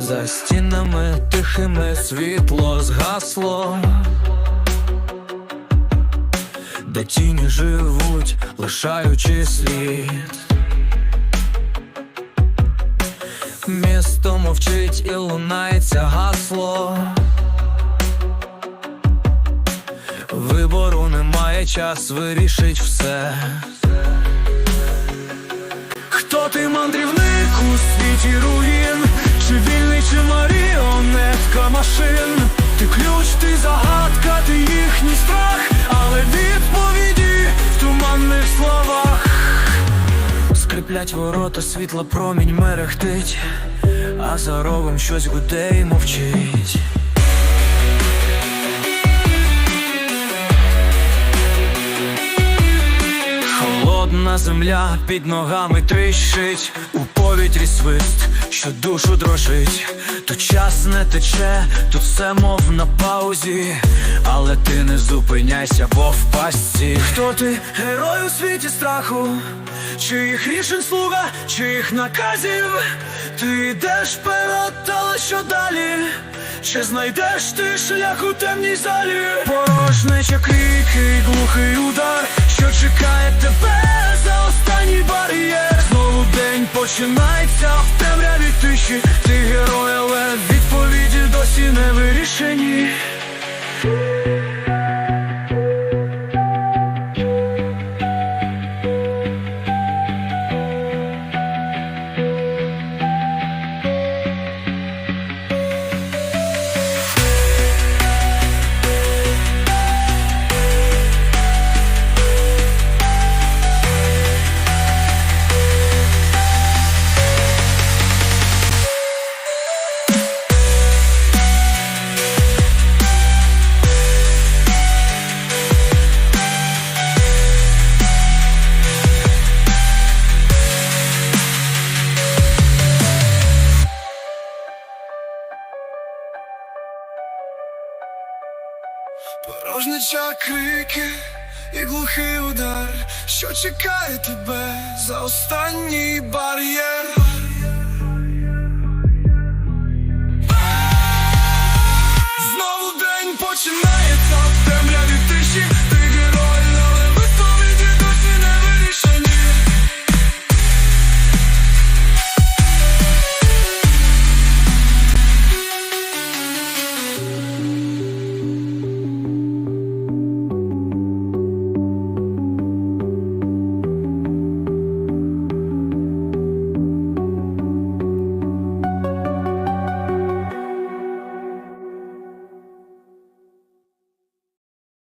За стінами тихими світло згасло, де тіні живуть, лишаючи слід. Місто мовчить і лунається гасло. Вибору немає, час вирішить все. Хто ти мандрівник у світі руїн? Машин? Ти ключ, ти загадка, ти їхній страх, але відповіді в туманних словах. Скриплять ворота, світла промінь мерехтить, а за ровом щось гуде і мовчить. Земля під ногами тріщить, у повітрі свист, що душу дрожить, тут час не тече, тут все мов на паузі, але ти не зупиняйся, бо в пастці. Хто ти герой у світі страху? Чиїх рішень слуга, чиїх наказів? Ти йдеш вперед, але що далі? Чи знайдеш ти шлях у темній залі? Порожнеча крики, глухий удар, що чекає тебе останній бар'єр. Знову день починається в темряві тиші. Ти герой, але відповіді досі не вирішені. Порожнича крики і глухий удар, що чекає тебе за останній бар'єр.